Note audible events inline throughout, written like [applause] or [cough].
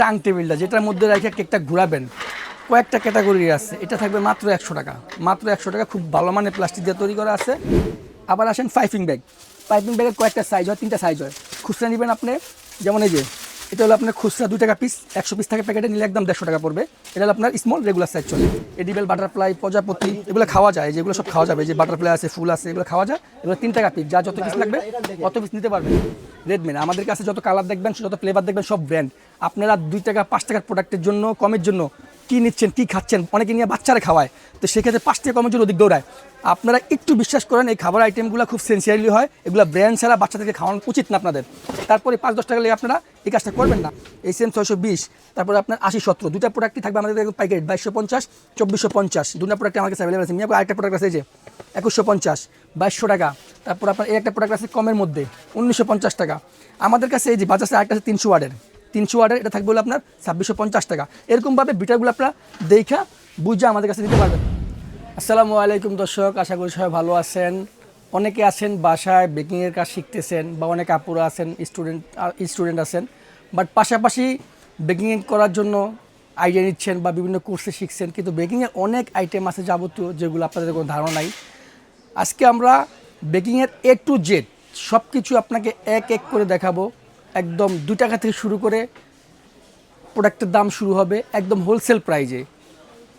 Tongue টেবিলটা, যেটার মধ্যে রেখে কেকটা ঘোরাবেন, কয়েকটা ক্যাটাগরি আছে। এটা থাকবে মাত্র একশো টাকা। মাত্র একশো টাকা, খুব ভালো মানের প্লাস্টিক দিয়ে তৈরি করা আছে। আবার আসেন পাইপিং ব্যাগ। পাইপিং ব্যাগের কয়েকটা সাইজ হয়, তিনটা সাইজ হয়। খুচরা নেবেন আপনি, যেমন এই যে, এটা হলো আপনার খুচরা দুই টাকা পিস একশো পিস থাকে প্যাকেটে নিলে একদম দেড়শো টাকা পড়বে। এটা হলো আপনার স্মল রেগুলার সাইজ চলে। এডিবেল বাটারফ্লাই প্রজাপতি, এগুলো খাওয়া যায়, যেগুলো সব খাওয়া যাবে। যে বাটারফ্লাই আছে, ফুল আছে, এগুলো খাওয়া যায়। এগুলো তিন টাকা পিস যা যত পিস লাগবে অত পিস নিতে পারবেন। রেডমেন আমাদের কাছে যত কালার দেখবেন, যত ফ্লেভার দেখবেন, সব ব্র্যান্ড আপনারা দুই টাকা, পাঁচ টাকার প্রোডাক্টের জন্য, কমের জন্য কী নিচ্ছেন, কী খাচ্ছেন? অনেকে নিয়ে বাচ্চারা খাওয়ায়। তো সেক্ষেত্রে পাঁচ টাকা কমের জন্য অধিক দৌড়ায়। আপনারা একটু বিশ্বাস করেন, এই খাবার আইটেমগুলো খুব সেন্সিয়ারলি হয়। এগুলো ব্র্যান্ড ছাড়া বাচ্চাদেরকে খাওয়ানো উচিত না আপনাদের। তারপরে পাঁচ, দশ টাকা লেগে আপনারা এই কাজটা করবেন না। এই সেম ছয়শো বিশ, তারপরে আপনার আশি সতেরো দুটা প্রোডাক্টই থাকবে আমাদের প্যাকেট বাইশশো পঞ্চাশ, চব্বিশশো পঞ্চাশ। দুটা প্রোডাক্ট আমার কাছে অ্যাভেলেবল আছে? মিয়া আরেকটা প্রোডাক্ট আছে যে, একুশশো পঞ্চাশ, বাইশশো টাকা। তারপর আপনার এই একটা প্রোডাক্ট আছে কমের মধ্যে, উনিশশো পঞ্চাশ টাকা। আমাদের কাছে এই যে বাজাজে আরেকটা আছে তিনশো ওয়ার্ডের তিনশো ওয়ার্ডের এটা থাকবে হলো আপনার ছাব্বিশশো পঞ্চাশ টাকা। এরকমভাবে বিটারগুলো আপনারা দেখা বুঝে আমাদের কাছে নিতে পারবেন। আসসালামু আলাইকুম দর্শক, আশা করি সবাই ভালো আছেন। অনেকে আছেন বাসায় বেকিংয়ের কাজ শিখতেছেন বা অনেক আপুরা আছেন স্টুডেন্ট স্টুডেন্ট আছেন বাট পাশাপাশি বেকিং করার জন্য আইডিয়া নিচ্ছেন বা বিভিন্ন কোর্সে শিখছেন, কিন্তু বেকিংয়ের অনেক আইটেম আছে যাবতীয় যেগুলো আপনাদের কোনো ধারণা নাই। আজকে আমরা বেকিংয়ের এ টু জেড সব কিছু আপনাকে এক এক করে দেখাবো। একদম দু টাকা থেকে শুরু করে প্রোডাক্টের দাম শুরু হবে একদম হোলসেল প্রাইজে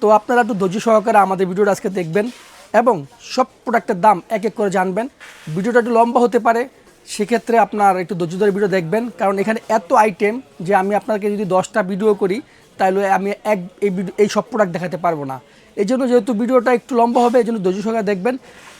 তো আপনারা একটু ধৈর্য সহকারে আমাদের ভিডিওটা আজকে দেখবেন এবং সব প্রোডাক্টের দাম এক এক করে জানবেন। ভিডিওটা একটু লম্বা হতে পারে, সেক্ষেত্রে আপনার একটু ধৈর্য ধরে ভিডিও দেখবেন। কারণ এখানে এত আইটেম যে আমি আপনাকে যদি দশটা ভিডিও করি, তাহলে আমি এক এই ভিডিও এই সব প্রোডাক্ট দেখাতে পারব না। এই জন্য যেহেতু ভিডিওটা একটু লম্বা হবে এই জন্য ধৈর্য সহকারে দেখবেন।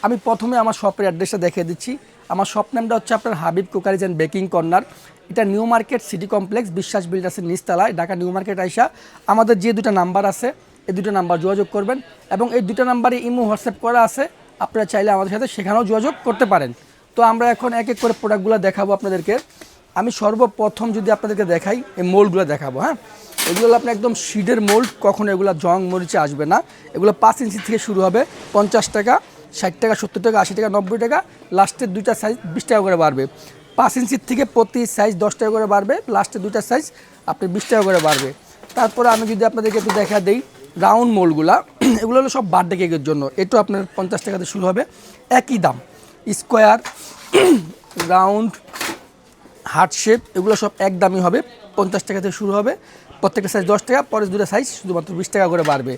আমি প্রথমে আমার শপের অ্যাড্রেসটা দেখিয়ে দিচ্ছি। আমার শপ নামটা হচ্ছে আপনার Habib cookeries and baking corner এটা new market city complex, Biswas বিল্ডার্সের নিচতলায়, ঢাকা নিউ মার্কেট আইসা। আমাদের যে দুটো নাম্বার আছে, এই দুটো নাম্বার যোগাযোগ করবেন এবং এই দুটো নাম্বারে ইমো, হোয়াটসঅ্যাপ করা আছে। আপনারা চাইলে আমাদের সাথে সেখানেও যোগাযোগ করতে পারেন। তো আমরা এখন এক এক করে প্রোডাক্টগুলো দেখাবো আপনাদেরকে। আমি সর্বপ্রথম যদি আপনাদেরকে দেখাই, এই মোল্ডগুলো দেখাবো হ্যাঁ? এগুলো হলো আপনার একদম শিডের মোল্ড কখনো এগুলো জং মরিচে আসবে না। এগুলো পাঁচ ইঞ্চি থেকে শুরু হবে, পঞ্চাশ টাকা। ষাট টাকা, সত্তর টাকা, আশি টাকা, নব্বই টাকা লাস্টের দুইটা সাইজ বিশ টাকা করে বাড়বে। পাঁচ ইঞ্চির থেকে প্রতি সাইজ দশ টাকা করে বাড়বে লাস্টের দুইটা সাইজ আপনি বিশ টাকা করে বাড়বে। তারপরে আমি যদি আপনাদেরকে একটু দেখা দিই রাউন্ড মোলগুলা এগুলো হলো সব বার্থডে কেকের জন্য। এটু আপনার পঞ্চাশ টাকাতে শুরু হবে। একই দাম। স্কোয়ার রাউন্ড হার্ট শেপ এগুলো সব এক দামই হবে। পঞ্চাশ টাকা থেকে শুরু হবে। প্রত্যেকটা সাইজ দশ টাকা পরে দুটো সাইজ শুধুমাত্র বিশ টাকা করে বাড়বে।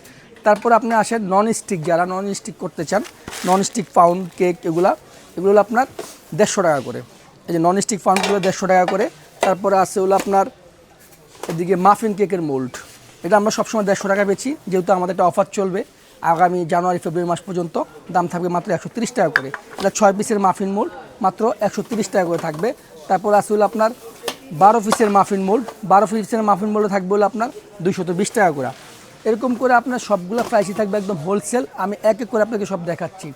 তারপর আপনি আসেন নন স্টিক যারা নন স্টিক করতে চান নন স্টিক পাউন্ড কেক এগুলা, এগুলো হলো আপনার দেড়শো টাকা করে। এই যে নন স্টিক পাউন্ডগুলো দেড়শো টাকা করে। তারপরে আছে হলো আপনার এদিকে মাফিন কেকের মোল্ড এটা আমরা সবসময় দেড়শো টাকা বেচি, যেহেতু আমাদের একটা অফার চলবে। আগামী জানুয়ারি, ফেব্রুয়ারি মাস পর্যন্ত দাম থাকবে মাত্র একশো টাকা করে। এটা ছয় পিসের মাফিন মোল্ড মাত্র একশো টাকা করে থাকবে। তারপর আছে হলো আপনার বারো পিসের মাফিন মোল্ড বারো পিসের মাফিন মোল্ড থাকবে হলো আপনার দুইশত টাকা করে। এরকম করে আপনার সবগুলো প্রাইসই থাকবে একদম হোলসেল আমি এক এক করে আপনাকে সব দেখাচ্ছি।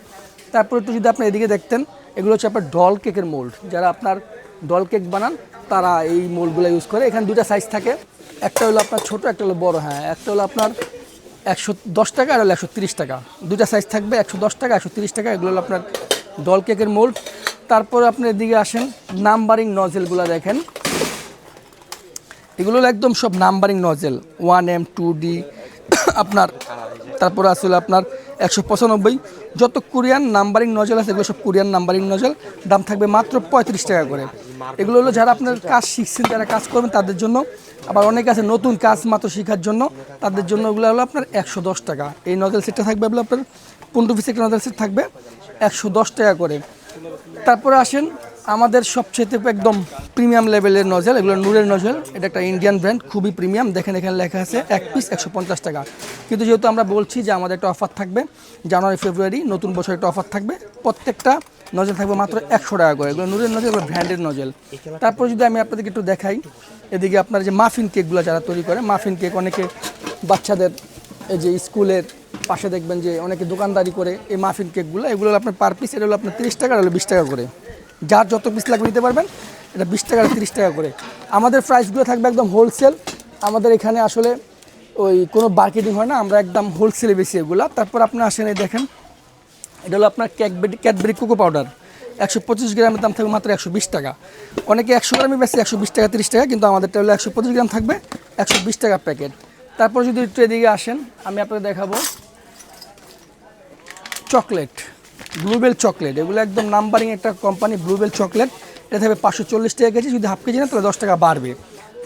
তারপর একটু যদি আপনি এদিকে দেখতেন, এগুলো হচ্ছে আপনার ডল কেকের মোল্ড যারা আপনার ডল কেক বানান, তারা এই মোল্ডগুলো ইউজ করে। এখানে দুটা সাইজ থাকে। একটা হলো আপনার ছোট, একটা হলো বড় হ্যাঁ। একটা হলো আপনার একশো দশ টাকা, আর হলো একশো তিরিশ টাকা। দুটা সাইজ থাকবে, একশো দশ টাকা, একশো তিরিশ টাকা। এগুলো হলো আপনার ডল কেকের মোল্ড তারপর আপনি এদিকে আসেন নাম্বারিং নজেলগুলো দেখেন। এগুলো একদম সব numbering nozzle one M two D [coughs] আপনার, তারপর আসলে আপনার একশো পঁচানব্বই। যত কোরিয়ান নাম্বারিং নজল আছে, এগুলো সব কোরিয়ান নাম্বারিং নজল। দাম থাকবে মাত্র পঁয়ত্রিশ টাকা করে। এগুলো হলো যারা আপনার কাজ শিখছেন, যারা কাজ করবেন, তাদের জন্য। আবার অনেকে আছে নতুন কাজ মাত্র শেখার জন্য। তাদের জন্য ওগুলো হলো আপনার একশো দশ টাকা। এই নজল সেটটা থাকবে আপনার পনেরো পিস একটা নজল সেট থাকবে একশো দশ টাকা করে। তারপরে আসেন আমাদের সবচেয়ে একদম প্রিমিয়াম লেভেলের নজেল এগুলো নূরের নজেল এটা একটা ইন্ডিয়ান ব্র্যান্ড খুবই প্রিমিয়াম দেখেন, এখানে লেখা আছে এক পিস একশো পঞ্চাশ টাকা। কিন্তু যেহেতু আমরা বলছি যে আমাদের একটা অফার থাকবে, জানুয়ারি, ফেব্রুয়ারি, নতুন বছর একটা অফার থাকবে, প্রত্যেকটা নজেল থাকবে মাত্র একশো টাকা করে। এগুলো নূরের নজেল এগুলো ব্র্যান্ডের নজেল তারপর যদি আমি আপনাদেরকে একটু দেখাই, এদিকে আপনার যে মাফিন কেকগুলো যারা তৈরি করে মাফিন কেক অনেকে বাচ্চাদের, এই যে স্কুলের পাশে দেখবেন যে অনেকে দোকানদারি করে এই মাফিন কেকগুলো এগুলো আপনার পার পিস এটা হলো আপনার তিরিশ টাকা হলো বিশ টাকা করে। যার যত পিস লাগবে নিতে পারবেন, এটা বিশ টাকা, তিরিশ টাকা করে। আমাদের প্রাইসগুলো থাকবে একদম হোলসেল আমাদের এখানে আসলে ওই কোনো মার্কেটিং হয় না, আমরা একদম হোলসেলে বেশি এগুলা। তারপর আপনি আসেন এই দেখেন, এটা হলো আপনার ক্যাকবেরি ক্যাডবেরি কোকো পাউডার একশো পঁচিশ গ্রামের দাম থাকবে মাত্র একশো বিশ টাকা। অনেকে একশো গ্রামে বেশি একশো বিশ টাকা, তিরিশ টাকা, কিন্তু আমাদেরটা হলো একশো পঁচিশ গ্রাম থাকবে, একশো বিশ টাকা প্যাকেট তারপর যদি একটু এদিকে আসেন, আমি আপনাকে দেখাবো। চকলেট। ব্লুবেল চকলেট এগুলো একদম নাম্বারিং একটা কোম্পানি ব্লুবেল চকলেট এটা থাকবে পাঁচশো চল্লিশ টাকা কেজি। যদি হাফ কেজি না তাহলে দশ টাকা বাড়বে।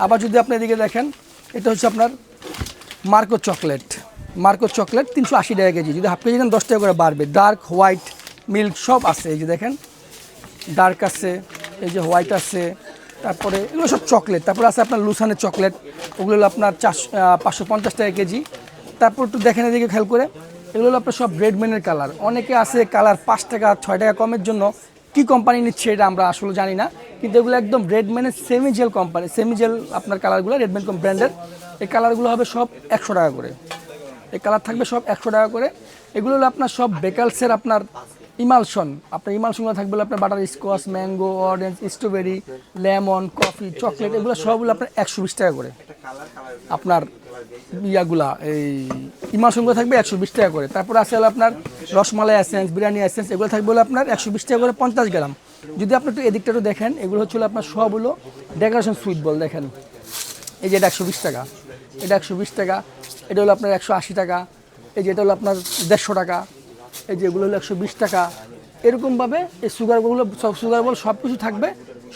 আবার যদি আপনি এদিকে দেখেন, এটা হচ্ছে আপনার মার্কো চকলেট মার্কো চকলেট তিনশো আশি টাকা কেজি। যদি হাফ কেজি নেন, দশ টাকা করে বাড়বে। ডার্ক হোয়াইট মিল্ক সব আছে। এই যে দেখেন ডার্ক আছে, এই যে হোয়াইট আছে। তারপরে এগুলো সব চকলেট তারপরে আছে আপনার লুসানের চকলেট ওগুলো আপনার চারশো পাঁচশো পঞ্চাশ টাকা কেজি। তারপর একটু দেখেন এদিকে খেয়াল করে। এগুলো আপনার সব রেডমেনের কালার অনেকে আছে কালার পাঁচ টাকা, ছয় টাকা কমের জন্য। কি কোম্পানি নিচ্ছে এটা আমরা আসলে জানি না। কিন্তু এগুলো একদম রেডম্যানের সেমিজেল কোম্পানি সেমিজেল আপনার কালারগুলো রেডম্যান ব্র্যান্ডের এই কালারগুলো হবে সব একশো টাকা করে। এই কালার থাকবে সব একশো টাকা করে। এগুলো হলো আপনার সব বেকালসের আপনার ইমালশন আপনার ইমালশনগুলো থাকবে আপনার butter squash mango orange strawberry lemon coffee chocolate এগুলো সবগুলো আপনার একশো বিশ টাকা করে। আপনার ইয়াগুলা, এই ইমালশনগুলো থাকবে একশো বিশ টাকা করে। তারপর আছে হলো আপনার রসমালাই এসেন্স বিরিয়ানি এসেন্স এগুলো থাকবে হলো আপনার একশো বিশ টাকা করে পঞ্চাশ গ্রাম। যদি আপনি একটু এদিকটা একটু দেখেন, এগুলো হচ্ছে হলো আপনার সবগুলো ডেকোরেশন সুইট বল, দেখেন। এই যে এটা একশো বিশ টাকা, এটা একশো বিশ টাকা, এটা হলো আপনার একশো আশি টাকা, এই যে এটা হলো আপনার দেড়শো টাকা, এই যে এগুলো হলো একশো বিশ টাকা। এরকমভাবে এই সুগারগুলো সব সুগার বল সব কিছু থাকবে।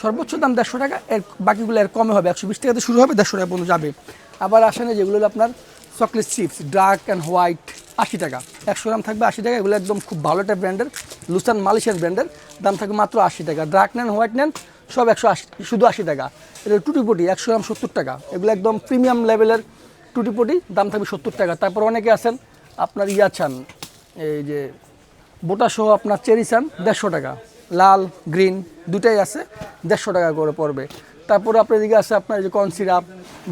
সর্বোচ্চ দাম দেড়শো টাকা, এর বাকিগুলো এর কমে হবে। একশো বিশ টাকাতে শুরু হবে, দেড়শো টাকা পর্যন্ত যাবে। আবার আসেন এই যেগুলো হলো আপনার chocolate chips dark and white আশি টাকা। একশো গ্রাম থাকবে আশি টাকা, এগুলো একদম খুব ভালো একটা ব্র্যান্ডের, লুসান মালয়েশিয়ান ব্র্যান্ডের। দাম থাকবে মাত্র আশি টাকা। ডার্ক নেন হোয়াইট নেন, সব একশো আশি, শুধু আশি টাকা। এটা টুটিপুটি একশো গ্রাম সত্তর টাকা। এগুলো একদম প্রিমিয়াম লেভেলের টুটিপুটি দাম থাকবে সত্তর টাকা। তারপর অনেকে আছেন, আপনার ইয়া চান, এই যে বোটা সহ আপনার চেরি চান, দেড়শো টাকা। লাল গ্রিন দুটাই আছে, দেড়শো টাকা করে পড়বে। তারপরে আপনার এদিকে আছে আপনার যে corn syrup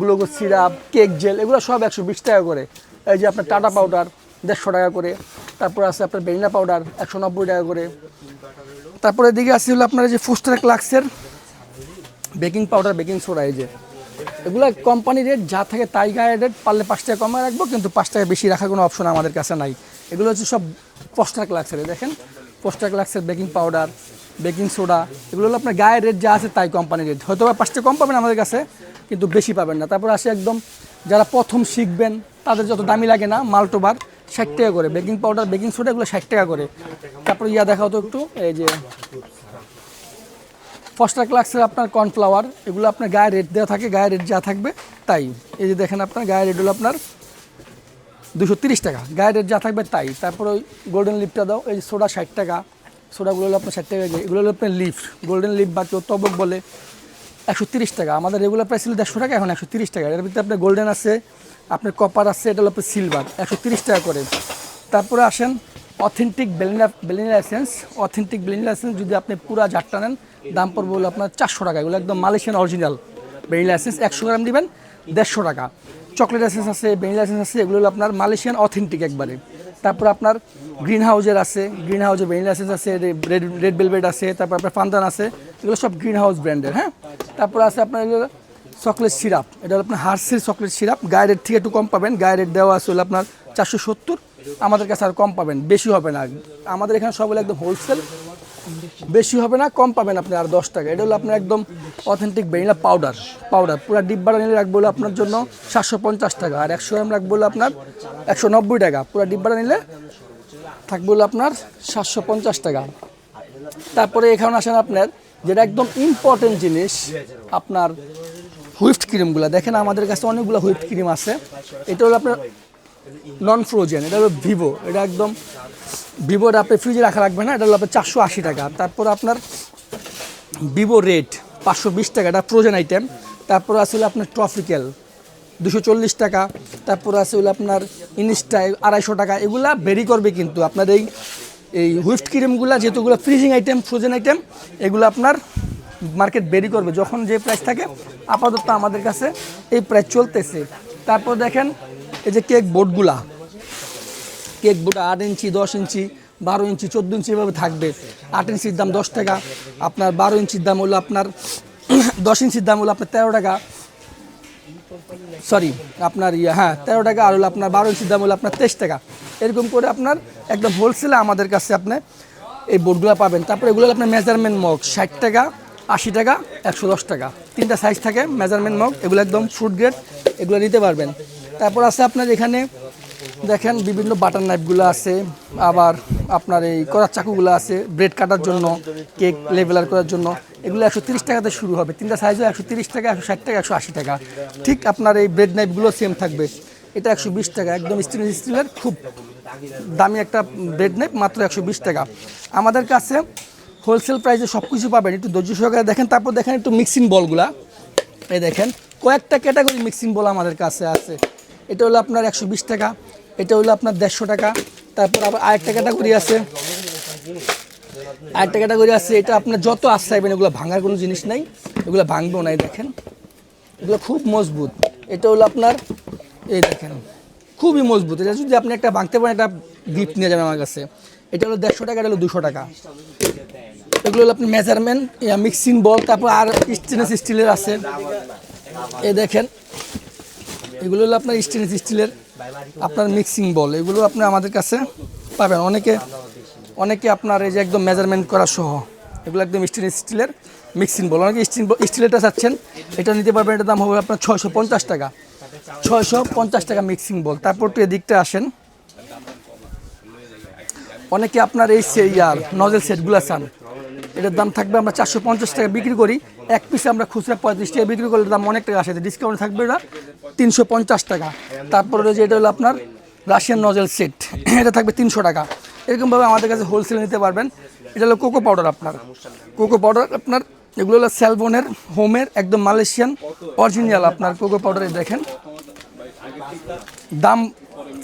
glucose syrup cake gel এগুলো সব একশো বিশ টাকা করে। এই যে আপনার টাটা পাউডার দেড়শো টাকা করে। তারপর আছে আপনার বেরিনা পাউডার একশো নব্বই টাকা করে। তারপরে এদিকে আছে হলো আপনার যে ফুস্টার ক্লাক্সের বেকিং পাউডার বেকিং সোডা এই যে। এগুলো কোম্পানি রেট যা থাকে তাই গায়ে রেট পারলে পাঁচ টাকা কমে রাখব, কিন্তু পাঁচ টাকা বেশি রাখার কোনো অপশন আমাদের কাছে নাই। এগুলো হচ্ছে সব পোস্টার ক্লাক্সের দেখেন। পোস্টার ক্লাক্সের বেকিং পাউডার বেকিং সোডা, এগুলো হলো আপনার গায়ের রেট যা আছে তাই কোম্পানির রেট হয়তো বা পাঁচ টাকা কম পাবেন আমাদের কাছে, কিন্তু বেশি পাবেন না। তারপর আসে একদম যারা প্রথম শিখবেন, তাদের যত দামি লাগে না, মাল্টোবার, ষাট টাকা করে। বেকিং পাউডার বেকিং সোডা, এগুলো ষাট টাকা করে। তারপর ইয়া দেখাও তো একটু, এই যে ফস্টার ক্লাক্সের আপনার কর্নফ্লাওয়ার এগুলো আপনার গায়ে রেট দেওয়া থাকে গায়ে রেট যা থাকবে তাই। এই যে দেখেন আপনার গায়ে রেট হলো আপনার দুশো টাকা। গায়ে রেট যা থাকবে তাই। তারপর ওই গোল্ডেন লিপটা দাও, এই সোডা ষাট টাকা। সোডাগুলো হলো আপনার ষাট টাকা। এগুলো হলো আপনার লিফ গোল্ডেন লিফ বা কেউ তবক বলে একশো তিরিশ টাকা। আমাদের রেগুলার প্রাইস ছিল দেড়শো টাকা, এখন একশো তিরিশ টাকা। এর ভিতরে আপনার গোল্ডেন আছে, আপনার কপার আছে, এটা হলো আপনার সিলভার একশো তিরিশ টাকা করে। তারপরে আসেন authentic Bellina Bellina license authentic Bellina license যদি আপনি পুরা জারটা নেন, দাম পড়বে হলো আপনার চারশো টাকা। এগুলো একদম মালয়েশিয়ান অরিজিনাল বেনিলা লাইসেন্স একশো গ্রাম দিবেন, দেড়শো টাকা। চকলেট লাইসেন্স আছে বেনিলা লাইসেন্স আছে, এগুলো হলো আপনার মালয়েশিয়ান অথেন্টিক একবারে। তারপর আপনার গ্রিন হাউজের আছে গ্রিন হাউজের ভ্যানিলা এসেন্স আছে রেড রেড বেলভেট আছে, তারপর আপনার ফান্দান আছে, এগুলো সব গ্রিন হাউস ব্র্যান্ডের হ্যাঁ? তারপর আছে আপনার চকলেট সিরাপ এটা হলো আপনার হার্সের চকলেট সিরাপ গায়ে রেট থেকে একটু কম পাবেন গায়ে রেট দেওয়া আছে হলো আপনার চারশো সত্তর, আমাদের কাছে আর কম পাবেন, বেশি হবে না। আমাদের এখানে সবগুলো একদম হোলসেল বেশি হবে না, কম পাবেন আপনি আর দশ টাকা। এটা হলো আপনার একদম অথেন্টিক ভ্যানিলা পাউডার পাউডার পুরো ডিব্বাটা নিলে রাখব হলো আপনার জন্য সাতশো পঞ্চাশ টাকা। আর একশো গ্রাম রাখব হলো আপনার একশো নব্বই টাকা। পুরো ডিব্বাটা নিলে থাকবে হলো আপনার সাতশো পঞ্চাশ টাকা। তারপরে এখানে আসেন আপনার, যেটা একদম ইম্পর্টেন্ট জিনিস, আপনার হুইপড ক্রিমগুলো দেখেন আমাদের কাছে অনেকগুলো হুইপড ক্রিম আছে। এটা হলো আপনার নন ফ্রোজেন এটা হলো ভিভো এটা একদম ভিভোটা আপনি ফ্রিজে রাখা রাখবেন না এটা হলো আপনার চারশো আশি টাকা। তারপর আপনার ভিভো রেট পাঁচশো বিশ টাকা, এটা ফ্রোজেন আইটেম তারপর আসলে আপনার ট্রফিক্যাল দুশো চল্লিশ টাকা। তারপর আছে হলো আপনার ইনস্টাই আড়াইশো টাকা। এগুলা বেরি করবে কিন্তু। আপনার এই এই হুইফট ক্রিমগুলো যেহেতুগুলো ফ্রিজিং আইটেম ফ্রোজেন আইটেম এগুলো আপনার মার্কেট বেরি করবে। যখন যে প্রাইস থাকে, আপাতত আমাদের কাছে এই প্রাইস চলতেছে। তারপর দেখেন এই যে কেক বোর্ডগুলা, কেক বোর্ড আট ইঞ্চি, দশ ইঞ্চি, বারো ইঞ্চি, চোদ্দ ইঞ্চি এভাবে থাকবে। আট ইঞ্চির দাম দশ টাকা, আপনার বারো ইঞ্চির দাম হলো আপনার [clears throat] দশ ইঞ্চির দাম হলো আপনার তেরো টাকা। সরি আপনার ইয়ে হ্যাঁ তেরো টাকা আর হলো আপনার বারো ইঞ্চির দাম হলো আপনার তেইশ টাকা। এরকম করে আপনার একদম হোলসেলে আমাদের কাছে আপনি এই বোর্ডগুলো পাবেন। তারপরে এগুলো আপনার মেজারমেন্ট মগ ষাট টাকা, আশি টাকা, একশো দশ টাকা। তিনটা সাইজ থাকে মেজারমেন্ট মগ এগুলো একদম ফ্রুট গ্রেড এগুলো নিতে পারবেন। তারপর আছে আপনার এখানে, দেখেন বিভিন্ন বাটার নাইফগুলো আছে, আবার আপনার এই করার চাকুগুলো আছে ব্রেড কাটার জন্য কেক লেভেলার করার জন্য, এগুলো একশো তিরিশ টাকাতে শুরু হবে। তিনটা সাইজও একশো তিরিশ টাকা, একশো ষাট টাকা, একশো আশি টাকা। ঠিক আপনার এই ব্রেড নাইফগুলো সেম থাকবে। এটা একশো বিশ টাকা, একদম স্টেনলেস স্টিলের খুব দামি একটা ব্রেড নাইফ মাত্র একশো বিশ টাকা। আমাদের কাছে হোলসেল প্রাইসে সব কিছু পাবেন, একটু ধৈর্য সহকারে দেখেন। তারপর দেখেন একটু মিক্সিং বলগুলা এই দেখেন, কয়েকটা ক্যাটাগরি মিক্সিং বল আমাদের কাছে আছে। এটা হলো আপনার একশো বিশ টাকা, এটা হলো আপনার দেড়শো টাকা, তারপর আবার আরেকটা ক্যাটাগরি আছে। আরেকটা ক্যাটাগরি আছে, এটা আপনার যত আস চাইবেন, এগুলো ভাঙার কোনো জিনিস নাই, এগুলো ভাঙবেও নাই দেখেন। এগুলো খুব মজবুত। এটা হলো আপনার, এই দেখেন, খুবই মজবুত। এটা যদি আপনি একটা ভাঙতে পারেন, একটা গিফট নিয়ে যাবেন আমার কাছে। এটা হলো দেড়শো টাকা, এটা হলো দুশো টাকা। এগুলো হলো আপনি মেজারমেন্ট মিক্সিং বল তারপর আর স্টেনলেস স্টিলের আছে। এ দেখেন এগুলো হলো আপনার স্টেনলেস স্টিলের আপনার মিক্সিং বল এগুলো আপনি আমাদের কাছে পাবেন। অনেকে অনেকে আপনার এই যে একদম মেজারমেন্ট করা সহ, এগুলো একদম স্টেনলেস স্টিলের মিক্সিং বল অনেকে স্টিল স্টিলেরটা চাচ্ছেন, এটা নিতে পারবেন, এটার দাম হবে আপনার ছয়শো পঞ্চাশ টাকা। ছয়শো পঞ্চাশ টাকা মিক্সিং বল তারপর একটু এদিকটা আসেন। অনেকে আপনার এই ইয়ার নজেল সেটগুলো চান। এটার দাম থাকবে আমরা চারশো পঞ্চাশ টাকা বিক্রি করি। এক পিসে আমরা খুচরা পঁয়ত্রিশ টাকা বিক্রি করলে দাম অনেক টাকা আসে ডিসকাউন্ট থাকবে এটা তিনশো পঞ্চাশ টাকা। তারপরে রয়েছে এটা হলো আপনার রাশিয়ান নজেল সেট এটা থাকবে তিনশো টাকা। এরকমভাবে আমাদের কাছে হোলসেলে নিতে পারবেন। এটা হলো কোকো পাউডার আপনার। কোকো পাউডার আপনার, এগুলো হলো স্যালবনের হোমের একদম মালয়েশিয়ান অরিজিনাল আপনার কোকো পাউডার দেখেন। দাম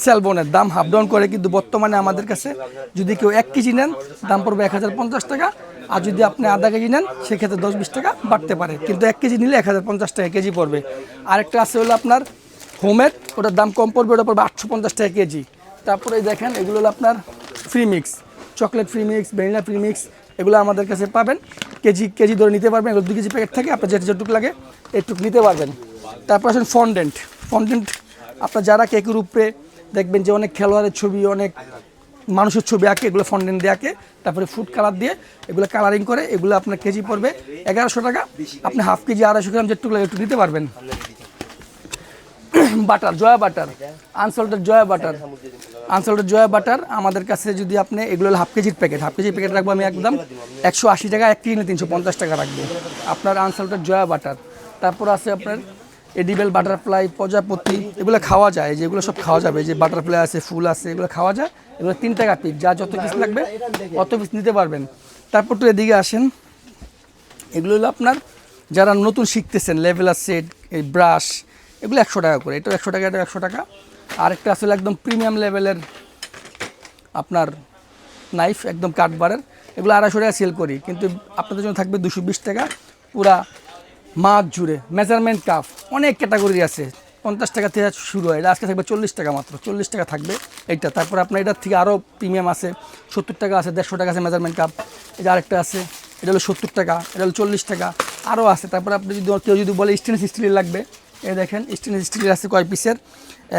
সেলবনের দাম হাফ ডাউন করে কিন্তু বর্তমানে আমাদের কাছে যদি কেউ এক কেজি নেন, দাম পড়বে এক হাজার পঞ্চাশ টাকা। আর যদি আপনি আধা কেজি নেন, সেক্ষেত্রে দশ বিশ টাকা বাড়তে পারে। কিন্তু এক কেজি নিলে এক হাজার পঞ্চাশ টাকা কেজি পড়বে। আরেকটা আছে হলো আপনার হোমের ওটার দাম কম পড়বে, ওটা পড়বে আটশো পঞ্চাশ টাকা কেজি। তারপরে দেখেন, এগুলো হলো আপনার free mix chocolate free mix vanilla free mix এগুলো আমাদের কাছে পাবেন। কেজি কেজি ধরে নিতে পারবেন, এগুলো দু কেজি প্যাকেট থাকে, আপনার যেটা যেটুকু লাগে, এটুকু নিতে পারবেন। তারপর আসেন ফন্ডেন্ট ফন্ডেন্ট আপনার যারা কেকের উপরে দেখবেন যে অনেক খেলোয়াড়ের ছবি, অনেক মানুষের ছবি আঁকে, এগুলো ফন্ডেন্ট দিয়ে আঁকে, তারপরে ফুড কালার দিয়ে এগুলো কালারিং করে, এগুলো আপনার কেজি পড়বে এগারোশো টাকা। আপনি হাফ কেজি আড়াইশো গ্রাম যেটুকু একটু নিতে পারবেন। [coughs] Butter Joya butter unsalted Joya butter unsalted Joya butter আমাদের কাছে যদি আপনি এগুলো হাফ কেজির প্যাকেট হাফ কেজির প্যাকেট রাখব আমি একদম একশো আশি টাকা, এক কিনে তিনশো পঞ্চাশ টাকা রাখব। আপনার আনসল্টেড জয়া বাটার তারপর আছে আপনার এডিবেল বাটারফ্লাই প্রজাপতি, এগুলো খাওয়া যায় যেগুলো সব খাওয়া যাবে, যে বাটারফ্লাই আছে, ফুল আছে, এগুলো খাওয়া যায়, এগুলো তিন টাকা পিস যা যত পিস লাগবে, অত পিস নিতে পারবেন। তারপর তো এদিকে আসেন। এগুলো হলো আপনার, যারা নতুন শিখতেছেন লেভেলার সেট এই ব্রাশ এগুলো একশো টাকা করে এটা একশো টাকা এটা একশো টাকা। আরেকটা আসলে একদম প্রিমিয়াম লেভেলের আপনার নাইফ একদম কাঠবারের এগুলো আড়াইশো টাকা সেল করি, কিন্তু আপনাদের জন্য থাকবে দুশো বিশ টাকা, পুরা মাছ জুড়ে মেজারমেন্ট কাপ অনেক ক্যাটাগরি আছে। পঞ্চাশ টাকা থেকে শুরু হয় এটা আজকে থাকবে চল্লিশ টাকা মাত্র, চল্লিশ টাকা থাকবে এইটা। তারপর আপনার এটার থেকে আরও প্রিমিয়াম আছে, সত্তর টাকা আছে, দেড়শো টাকা আছে মেজারমেন্ট কাপ এটা আরেকটা আছে, এটা হলো সত্তর টাকা, এটা হলো চল্লিশ টাকা, আরও আছে। তারপর আপনি যদি কেউ যদি বলে স্টেনলেস স্টিলের লাগবে, এই দেখেন স্টেনলেস স্টিলের আছে কয় পিসের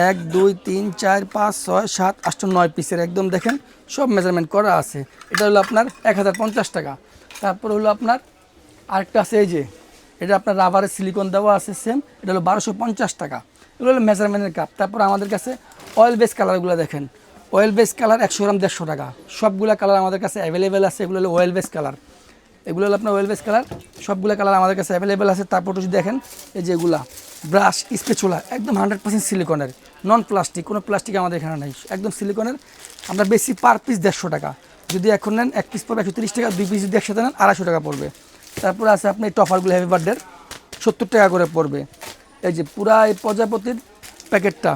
এক, দুই, তিন, চার, পাঁচ, ছয়, সাত আষ্ট নয় পিসের একদম দেখেন সব মেজারমেন্ট করা আছে। এটা হলো আপনার এক হাজার পঞ্চাশ টাকা। তারপর হলো আপনার আরেকটা আছে এই যে এটা আপনার রাবারের সিলিকন দেওয়া আছে সেম এটা হলো বারোশো পঞ্চাশ টাকা। এগুলো হলো মেজারমেন্টের কাপ তারপর আমাদের কাছে অয়েল বেস কালারগুলো দেখেন। অয়েল বেস কালার একশো গ্রাম, দেড়শো টাকা। সবগুলো কালার আমাদের কাছে অ্যাভেলেবেল আছে। এগুলো হলো অয়েল বেস কালার এগুলো হলো আপনার অয়েল বেস কালার সবগুলো কালার আমাদের কাছে অ্যাভেলেবেল আছে। তারপর যদি দেখেন, এই যে এগুলা। ব্রাশ স্পেচুলা একদম হান্ড্রেড পার্সেন্ট সিলিকনের নন প্লাস্টিক কোনো প্লাস্টিক আমাদের এখানে নেই। একদম সিলিকনের আমরা বেশি পার পিস দেড়শো টাকা। যদি এখন নেন, এক পিস পড়বে একশো টাকা, দুই পিস যদি একসাথে নেন, আড়াইশো টাকা পড়বে। তারপরে আছে আপনি টফারগুলো হ্যাপি বার্থডের সত্তর টাকা করে পড়বে। এই যে পুরা এই প্রজাপতির প্যাকেটটা,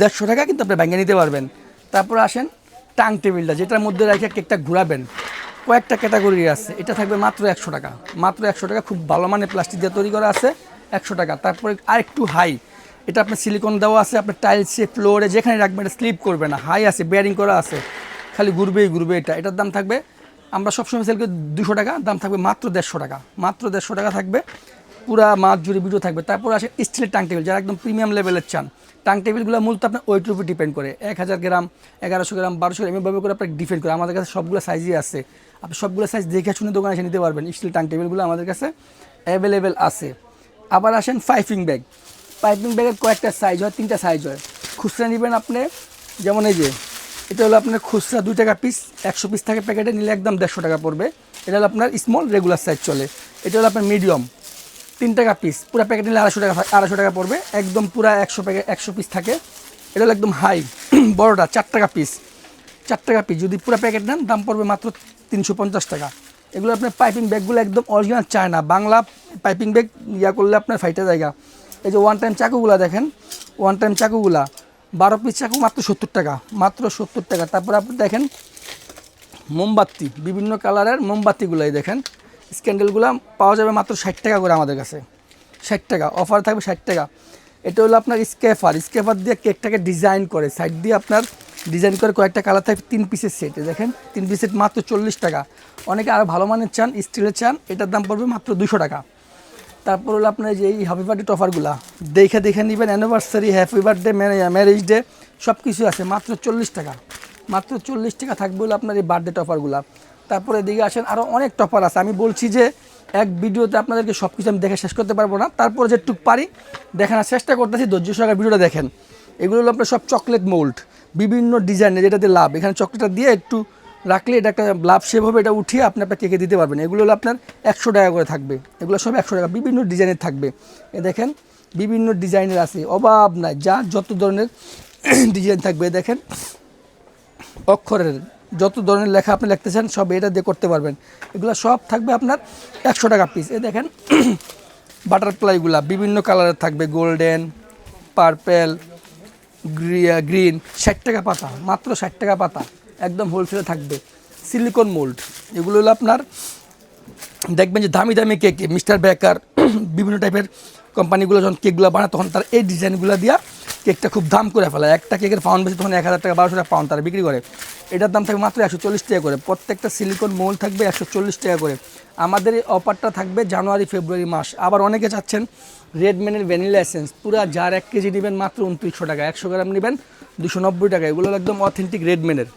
দেড়শো টাকা কিন্তু আপনি ব্যাঙ্গে নিতে পারবেন। তারপর আসেন টাং টেবিলটা, যেটার মধ্যে রেখে কেকটা ঘোরাবেন। কয়েকটা ক্যাটাগরি আছে, এটা থাকবে মাত্র একশো টাকা। মাত্র একশো টাকা, খুব ভালো মানের প্লাস্টিক দিয়ে তৈরি করা আছে, একশো টাকা। তারপরে আর একটু হাই, এটা আপনার সিলিকন দেওয়া আছে আপনার টাইলসে ফ্লোরে যেখানে রাখবেন, এটা স্লিপ করবে না। হাই আছে, বেয়ারিং করা আছে। খালি ঘুরবেই ঘুরবে এটা। এটার দাম থাকবে আমরা সবসময় সেল করি দুশো টাকা, দাম থাকবে মাত্র দেড়শো টাকা। মাত্র দেড়শো টাকা থাকবে, পুরা মাছ জুড়ে ভিডিও থাকবে। তারপর আসে স্টিলের টাং টেবিল যারা একদম প্রিমিয়াম লেভেলের চান। টাং টেবিলগুলো মূলত আপনার ওয়েটের উপর ডিপেন্ড করে। এক হাজার গ্রাম, এগারোশো গ্রাম, বারোশো গ্রাম, এভাবে করে আপনার ডিপেন্ড করে। আমাদের কাছে সবগুলো সাইজই আছে। আপনি সবগুলো সাইজ দেখে শুনে দোকানে এসে নিতে পারবেন। স্টিল টাং টেবিলগুলো আমাদের কাছে অ্যাভেলেবেল আছে। আবার আসেন পাইপিং ব্যাগ পাইপিং ব্যাগের কয়েকটা সাইজ হয়, তিনটা সাইজ হয়। খুচরা নেবেন আপনি, যেমন এই যে এটা হলো আপনার খুচরা দুই টাকা পিস একশো পিস থাকে প্যাকেটে নিলে একদম দেড়শো টাকা পড়বে। এটা হলো আপনার স্মল রেগুলার সাইজ চলে। এটা হলো আপনার মিডিয়াম তিন টাকা পিস পুরো প্যাকেট নিলে আড়াইশো টাকা আড়াইশো টাকা পড়বে। একদম পুরো একশো প্যাকেট একশো পিস থাকে। এটা হলো একদম হাই [clears throat] বড়টা চার টাকা পিস চার টাকা পিস যদি পুরো প্যাকেট নেন, দাম পড়বে মাত্র তিনশো পঞ্চাশ টাকা। এগুলো আপনার পাইপিং ব্যাগগুলো একদম অরিজিনাল চায় না বাংলা পাইপিং ব্যাগ ইয়া করলে আপনার ফাইটা জায়গা। এই যে ওয়ান টাইম চাকুগুলা দেখেন ওয়ান টাইম চাকুগুলা। বারো পিস চাকু, মাত্র সত্তর টাকা, মাত্র সত্তর টাকা। তারপর আপনি দেখেন, মোমবাতি, বিভিন্ন কালারের মোমবাতিগুলাই দেখেন। স্ক্যান্ডেলগুলো পাওয়া যাবে মাত্র ষাট টাকা করে আমাদের কাছে। ষাট টাকা, অফার থাকবে ষাট টাকা। এটা হলো আপনার স্কেফার। স্কেফার দিয়ে কেকটাকে ডিজাইন করে, সাইড দিয়ে আপনার ডিজাইন করে কয়েকটা কালার থাকবে, তিন পিসের সেট দেখেন, তিন পিসের মাত্র চল্লিশ টাকা। অনেকে আরও ভালো মানের চান, স্টিলের চান, এটার দাম পড়বে মাত্র দুশো টাকা। তারপর হলো আপনার যে এই হ্যাপি বার্থডে টফারগুলা দেখে দেখে নেবেন anniversary happy birthday marriage day সব কিছু আছে, মাত্র চল্লিশ টাকা। মাত্র চল্লিশ টাকা থাকবে হলো আপনার এই বার্থডে টফারগুলা তারপরে এদিকে আসেন আরও অনেক টপার আছে। আমি বলছি যে, এক ভিডিওতে আপনাদেরকে সব কিছু আমি দেখে শেষ করতে পারব না। তারপর যেটুক পারি, দেখানোর চেষ্টা করতেছি, ধৈর্য সহকারে ভিডিওটা দেখেন। এগুলো হলো আপনার সব চকলেট মোল্ড বিভিন্ন ডিজাইনের যেটাতে লাভ। এখানে চকলেটটা দিয়ে একটু রাখলে এটা একটা লাভ শেপ হবে, এটা উঠিয়ে আপনি আপনার কেকে দিতে পারবেন। এগুলো হলো আপনার একশো টাকা করে থাকবে। এগুলো সব একশো টাকা। বিভিন্ন ডিজাইনের থাকবে। এ দেখেন, বিভিন্ন ডিজাইনের আছে। অভাব নাই। যা যত ধরনের [clears throat] ডিজাইন থাকবে দেখেন, অক্ষরের যত ধরনের লেখা আপনি লিখতে চান, সব এটা দিয়ে করতে পারবেন। এগুলো সব থাকবে আপনার একশো টাকা পিস এ দেখেন [clears throat] বাটারফ্লাইগুলা বিভিন্ন কালারের থাকবে। গোল্ডেন পার্পেল গ্রিন ষাট টাকা পাতা, মাত্র ষাট টাকা পাতা। একদম হোলসেলে থাকবে। সিলিকন মোল্ড এগুলো হলো আপনার, দেখবেন যে দামি দামি কেক মিস্টার বেকার বিভিন্ন টাইপের কোম্পানিগুলো যখন কেকগুলো বানায়, তখন তার এই ডিজাইনগুলো দিয়া কেকটা খুব দাম করে ফেলে একটা কেকের পাউন্ড বেশি তখন এক হাজার টাকা, বারোশো টাকা পাউন্ড তারা বিক্রি করে। এটার দাম থাকবে মাত্র একশো চল্লিশ টাকা করে। প্রত্যেকটা সিলিকন মোল থাকবে একশো চল্লিশ টাকা করে। আমাদের এই অফারটা থাকবে জানুয়ারি, ফেব্রুয়ারি মাস। আবার অনেকে চাচ্ছেন রেডম্যানের ভ্যানিলা এসেন্স পুরো যার এক কেজি নেবেন মাত্র উনত্রিশশো টাকা। একশো গ্রাম নেবেন দুশো নব্বই টাকা। এগুলো একদম অথেন্টিক রেডম্যানের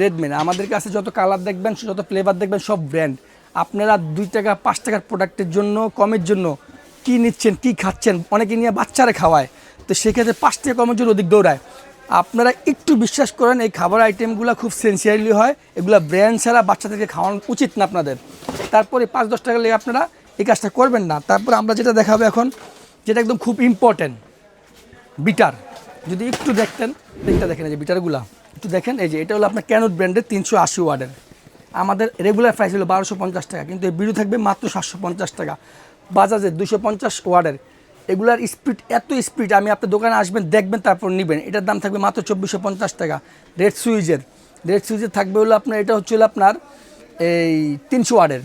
রেডম্যান আমাদের কাছে যত কালার দেখবেন, যত ফ্লেভার দেখবেন, সব ব্র্যান্ড আপনারা দুই টাকা, পাঁচ টাকার প্রোডাক্টের জন্য, কমের জন্য কি নিচ্ছেন, কি খাচ্ছেন, অনেকে নিয়ে বাচ্চারা খাওয়ায়। তো সেক্ষেত্রে পাঁচ টাকা, কমের জন্য অধিক দৌড়ায়। আপনারা একটু বিশ্বাস করেন, এই খাবার আইটেমগুলো খুব সেন্সিয়ারলি হয়। এগুলো ব্র্যান্ড ছাড়া বাচ্চাদেরকে খাওয়ানো উচিত না আপনাদের। তারপরে পাঁচ, দশ টাকা লেগে আপনারা এই কাজটা করবেন না। তারপর আমরা যেটা দেখাবো এখন, যেটা একদম খুব ইম্পর্ট্যান্ট বিটার যদি একটু দেখতেন, দেখতে দেখেন যে বিটারগুলা একটু দেখেন, এই যে এটা হলো আপনার ক্যানোট ব্র্যান্ডের তিনশো আশি ওয়ার্ডের। আমাদের রেগুলার প্রাইস হলো বারোশো পঞ্চাশ টাকা, কিন্তু এই বিড়ু থাকবে মাত্র সাতশো পঞ্চাশ টাকা। বাজাজের দুশো পঞ্চাশ ওয়ার্ডের। এগুলার স্পিড এত স্পিড আমি আপনার দোকানে আসবেন, দেখবেন, তারপর নেবেন। এটার দাম থাকবে মাত্র চব্বিশশো পঞ্চাশ টাকা। রেড সুইজের রেড সুইজের থাকবে হলো আপনার, এটা হচ্ছে হলো আপনার এই তিনশো ওয়ার্ডের।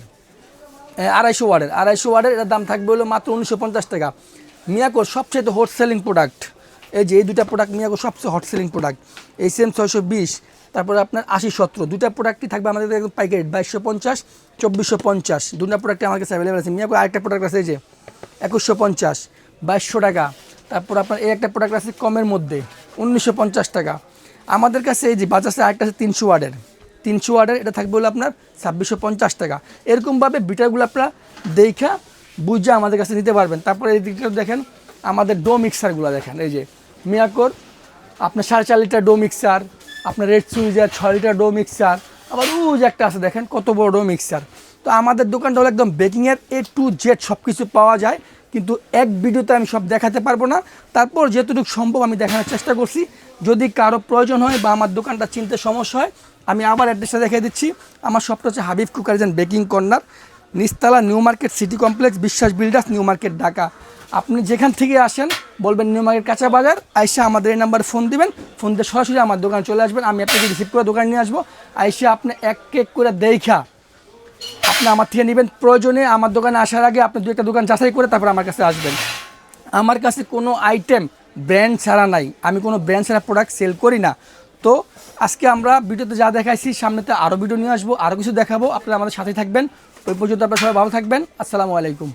আড়াইশো ওয়ার্ডের। আড়াইশো ওয়ার্ডের, এটার দাম থাকবে হলো মাত্র উনিশশো পঞ্চাশ টাকা। মিয়াকোর সবচেয়ে হোট সেলিং প্রোডাক্ট এই যে এই দুটা প্রোডাক্ট মিয়াকোর সবচেয়ে হট সেলিং প্রোডাক্ট এই সেম ছয়শো বিশ, তারপরে আপনার আশি সতেরো দুটা প্রোডাক্টই থাকবে আমাদের একদম পাইকারি বাইশশো পঞ্চাশ, চব্বিশশো পঞ্চাশ দুটা প্রোডাক্টই আমার কাছে অ্যাভেলেবেল আছে? মিয়াকো আরেকটা প্রোডাক্ট আছে যে, একুশশো পঞ্চাশ, বাইশশো টাকা, তারপর আপনার এই একটা প্রোডাক্ট আছে কমের মধ্যে, উনিশশো পঞ্চাশ টাকা। আমাদের কাছে এই যে বাজাজে আরেকটা আছে তিনশো ওয়ার্ডের তিনশো ওয়ার্ডের, এটা থাকবে হলো আপনার ছাব্বিশশো পঞ্চাশ টাকা। এরকমভাবে বিটারগুলো আপনারা দেখা বুঝে আমাদের কাছে নিতে পারবেন। তারপরে এই দিকটা দেখেন আমাদের ডো মিক্সারগুলো দেখেন, এই যে মিয়াকোর, আপনার সাড়ে চার লিটার ডো মিক্সার, আপনার রেড সুইজার, ছয় লিটার ডো মিক্সার, আবার উজ একটা আছে দেখেন, কত বড় ডো মিক্সার। তো আমাদের দোকানটা হলো একদম বেকিংয়ের এ টু জেড সব কিছু পাওয়া যায়, কিন্তু এক ভিডিওতে আমি সব দেখাতে পারব না। তারপর যেতটুকু সম্ভব আমি দেখানোর চেষ্টা করছি। যদি কারও প্রয়োজন হয় বা আমার দোকানটা চিনতে সমস্যা হয়, আমি আবার অ্যাড্রেসটা দেখিয়ে দিচ্ছি। আমার সবটা হচ্ছে Habib cookeries and baking corner নিস্তালা new market city complex, Biswas builders, new market Dhaka. আপনি যেখান থেকে আসেন, বলবেন নিউ মার্কেট কাঁচা বাজার আইসা আমাদের এই নাম্বারে ফোন দিবেন, ফোন দিয়ে সরাসরি আমার দোকানে চলে আসবেন, আমি আপনাকে রিসিভ করে দোকানে নিয়ে আসব। আইসা আপনি এক কেক করে দেখা। আপনি আমার থেকে নেবেন, প্রয়োজনে আমার দোকানে আসার আগে আপনি দু একটা দোকান যাচাই করে তারপর আমার কাছে আসবেন। আমার কাছে কোনো আইটেম ব্র্যান্ড ছাড়া নাই। আমি কোনো ব্র্যান্ড ছাড়া প্রোডাক্ট সেল করি না। তো আজকে আমরা ভিডিওতে যা দেখাইছি, সামনেতে আরও ভিডিও নিয়ে আসব আরও কিছু দেখাবো। আপনারা আমাদের সাথে থাকবেন। ওই পর্যন্ত আপনারা সবাই ভালো থাকবেন। আসসালামু আলাইকুম।